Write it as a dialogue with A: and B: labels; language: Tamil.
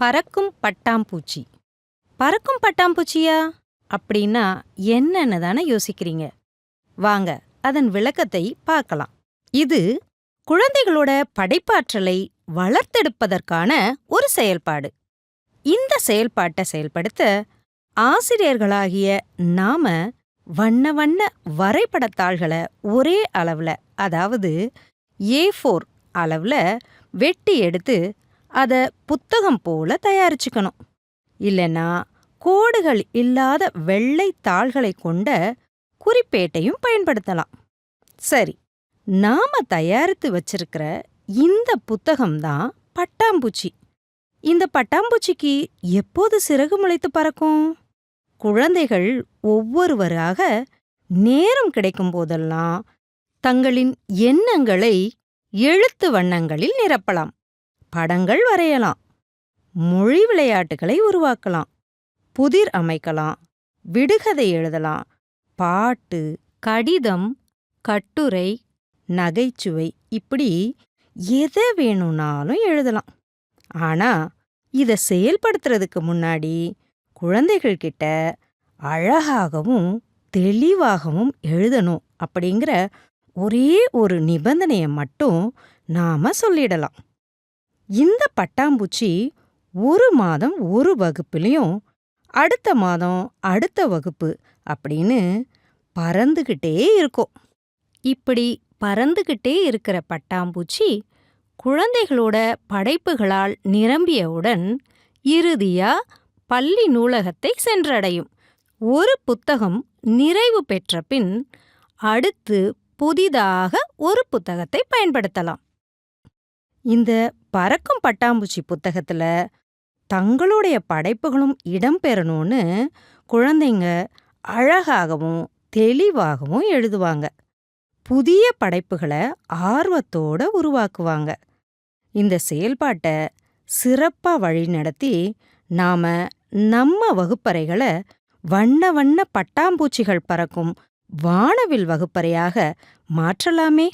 A: பறக்கும் பட்டாம்பூச்சி. பறக்கும் பட்டாம்பூச்சியா? அப்படின்னா என்னன்னு தானே யோசிக்கிறீங்க. வாங்க அதன் விளக்கத்தை பார்க்கலாம். இது குழந்தைகளோட படைப்பாற்றலை வளர்த்தெடுப்பதற்கான ஒரு செயல்பாடு. இந்த செயல்பாட்டை செயல்படுத்த ஆசிரியர்களாகிய நாம வண்ண வண்ண வரைபடத்தாள்களை ஒரே அளவுல அதாவது ஏ ஃபோர் அளவுல வெட்டி எடுத்து அத புத்தகம் போல தயாரிச்சுக்கணும். இல்லைன்னா கோடுகள் இல்லாத வெள்ளை தாள்களை கொண்ட குறிப்பேட்டையும் பயன்படுத்தலாம். சரி நாம தயாரித்து வச்சிருக்கிற இந்த புத்தகம்தான் பட்டாம்பூச்சி. இந்த பட்டாம்பூச்சிக்கு எப்போது சிறகு முளைத்து பறக்கும்? குழந்தைகள் ஒவ்வொருவராக நேரம் கிடைக்கும் போதெல்லாம் தங்களின் எண்ணங்களை எழுத்து வண்ணங்களில் நிரப்பலாம். படங்கள் வரையலாம். மொழி விளையாட்டுகளை உருவாக்கலாம். புதிர் அமைக்கலாம். விடுகதை எழுதலாம். பாட்டு கடிதம் கட்டுரை நகைச்சுவை இப்படி எதை வேணும்னாலும் எழுதலாம். ஆனா இத செயல்படுத்துறதுக்கு முன்னாடி குழந்தைகள்கிட்ட அழகாகவும் தெளிவாகவும் எழுதணும் அப்படிங்கிற ஒரே ஒரு நிபந்தனையை மட்டும் நாம சொல்லிடலாம். இந்த பட்டாம்பூச்சி ஒரு மாதம் ஒரு வகுப்புலையும் அடுத்த மாதம் அடுத்த வகுப்பு அப்படின்னு பறந்துகிட்டே இருக்கும். இப்படி பறந்துகிட்டே இருக்கிற பட்டாம்பூச்சி குழந்தைகளோட படைப்புகளால் நிரம்பியவுடன் இறுதியா பள்ளி நூலகத்தை சென்றடையும். ஒரு புத்தகம் நிறைவு பெற்ற பின் அடுத்து புதிதாக ஒரு புத்தகத்தை பயன்படுத்தலாம். இந்த பறக்கும் பட்டாம்பூச்சி புத்தகத்துல தங்களுடைய படைப்புகளும் இடம்பெறணும்னு குழந்தைங்க அழகாகவும் தெளிவாகவும் எழுதுவாங்க. புதிய படைப்புகளை ஆர்வத்தோட உருவாக்குவாங்க. இந்த செயல்பாட்டை சிறப்பா வழிநடத்தி நாம நம்ம வகுப்பறைகளை வண்ண வண்ண பட்டாம்பூச்சிகள் பறக்கும் வானவில் வகுப்பறையாக மாற்றலாமே.